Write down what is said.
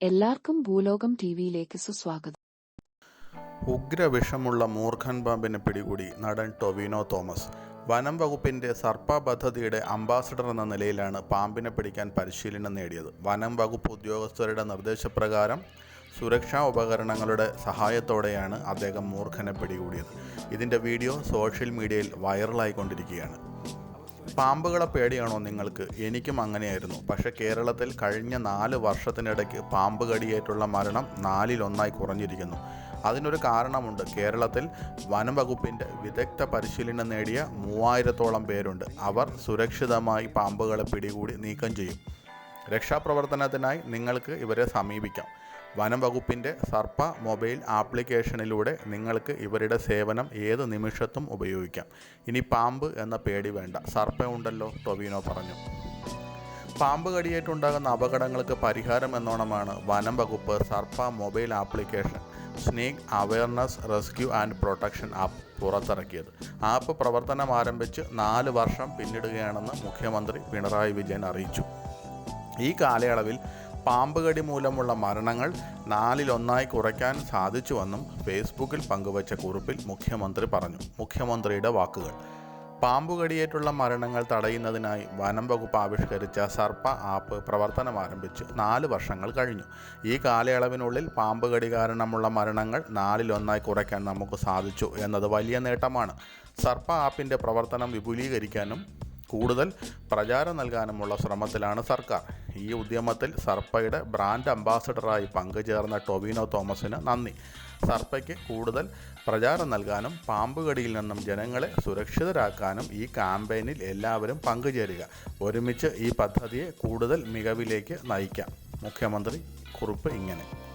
എല്ലാവർക്കും ഭൂലോകം ടിവിയിലേക്ക് സുസ്വാഗതം. ഉഗ്രവിഷമുള്ള മൂർഖൻ പാമ്പിനെ പിടികൂടി നടൻ ടൊവിനോ തോമസ്. വനം വകുപ്പിന്റെ സർപ്പ പദ്ധതിയുടെ അംബാസഡർ എന്ന നിലയിലാണ് പാമ്പിനെ പിടിക്കാൻ പരിശീലനം നേടിയത്. വനം വകുപ്പ് ഉദ്യോഗസ്ഥരുടെ നിർദ്ദേശപ്രകാരം സുരക്ഷാ ഉപകരണങ്ങളുടെ സഹായത്തോടെയാണ് അദ്ദേഹം മൂർഖനെ പിടികൂടിയത്. ഇതിന്റെ വീഡിയോ സോഷ്യൽ മീഡിയയിൽ വൈറലായിക്കൊണ്ടിരിക്കുകയാണ്. പാമ്പുകളെ പേടിയാണോ നിങ്ങൾക്ക്? എനിക്കും അങ്ങനെയായിരുന്നു. പക്ഷേ കേരളത്തിൽ കഴിഞ്ഞ നാല് വർഷത്തിനിടയ്ക്ക് പാമ്പ് കടിയേറ്റുള്ള മരണം നാലിലൊന്നായി കുറഞ്ഞിരിക്കുന്നു. അതിനൊരു കാരണമുണ്ട്. കേരളത്തിൽ വനംവകുപ്പിന്റെ വിദഗ്ധ പരിശീലനം നേടിയ മൂവായിരത്തോളം പേരുണ്ട്. അവർ സുരക്ഷിതമായി പാമ്പുകളെ പിടികൂടി നീക്കം ചെയ്യും. രക്ഷാപ്രവർത്തനത്തിനായി നിങ്ങൾക്ക് ഇവരെ സമീപിക്കാം. വനം വകുപ്പിന്റെ സർപ്പ മൊബൈൽ ആപ്ലിക്കേഷനിലൂടെ നിങ്ങൾക്ക് ഇവരുടെ സേവനം ഏത് നിമിഷത്തും ഉപയോഗിക്കാം. ഇനി പാമ്പ് എന്ന പേടി വേണ്ട. സർപ്പ ഉണ്ടല്ലോ ടൊവിനോ പറഞ്ഞു. പാമ്പ് കടിയേറ്റുണ്ടാകുന്ന അപകടങ്ങൾക്ക് പരിഹാരം എന്നോണമാണ് വനം വകുപ്പ് Sarpa mobile application snake awareness rescue and protection app പുറത്തിറക്കിയത്. ആപ്പ് പ്രവർത്തനം ആരംഭിച്ച് നാല് വർഷം പിന്നിടുകയാണെന്ന് മുഖ്യമന്ത്രി പിണറായി വിജയൻ അറിയിച്ചു. ഈ കാലയളവിൽ പാമ്പുകടി മൂലമുള്ള മരണങ്ങൾ നാലിലൊന്നായി കുറയ്ക്കാൻ സാധിച്ചുവെന്നും ഫേസ്ബുക്കിൽ പങ്കുവച്ച കുറിപ്പിൽ മുഖ്യമന്ത്രി പറഞ്ഞു. മുഖ്യമന്ത്രിയുടെ വാക്കുകൾ. പാമ്പുകടിയേറ്റുള്ള മരണങ്ങൾ തടയുന്നതിനായി വനം വകുപ്പ് ആവിഷ്കരിച്ച സർപ്പ ആപ്പ് പ്രവർത്തനം ആരംഭിച്ച്. നാല് വർഷങ്ങൾ കഴിഞ്ഞു. ഈ കാലയളവിനുള്ളിൽ പാമ്പുകടി കാരണമുള്ള മരണങ്ങൾ നാലിലൊന്നായി കുറയ്ക്കാൻ നമുക്ക് സാധിച്ചു എന്നത് വലിയ നേട്ടമാണ്. സർപ്പ ആപ്പിന്റെ പ്രവർത്തനം വിപുലീകരിക്കാനും കൂടുതൽ പ്രചാരം നൽകാനുമുള്ള ശ്രമത്തിലാണ് സർക്കാർ. ഈ ഉദ്യമത്തിൽ സർപ്പയുടെ ബ്രാൻഡ് അംബാസഡറായി പങ്കുചേർന്ന ടൊവിനോ തോമസിന് നന്ദി. സർപ്പയ്ക്ക് കൂടുതൽ പ്രചാരം നൽകാനും പാമ്പുകടിയിൽ നിന്നും ജനങ്ങളെ സുരക്ഷിതരാക്കാനും ഈ ക്യാമ്പയിനിൽ എല്ലാവരും പങ്കുചേരുക. ഒരുമിച്ച് ഈ പദ്ധതിയെ കൂടുതൽ മികവിലേക്ക് നയിക്കാം. മുഖ്യമന്ത്രി കുറിപ്പ് ഇങ്ങനെ.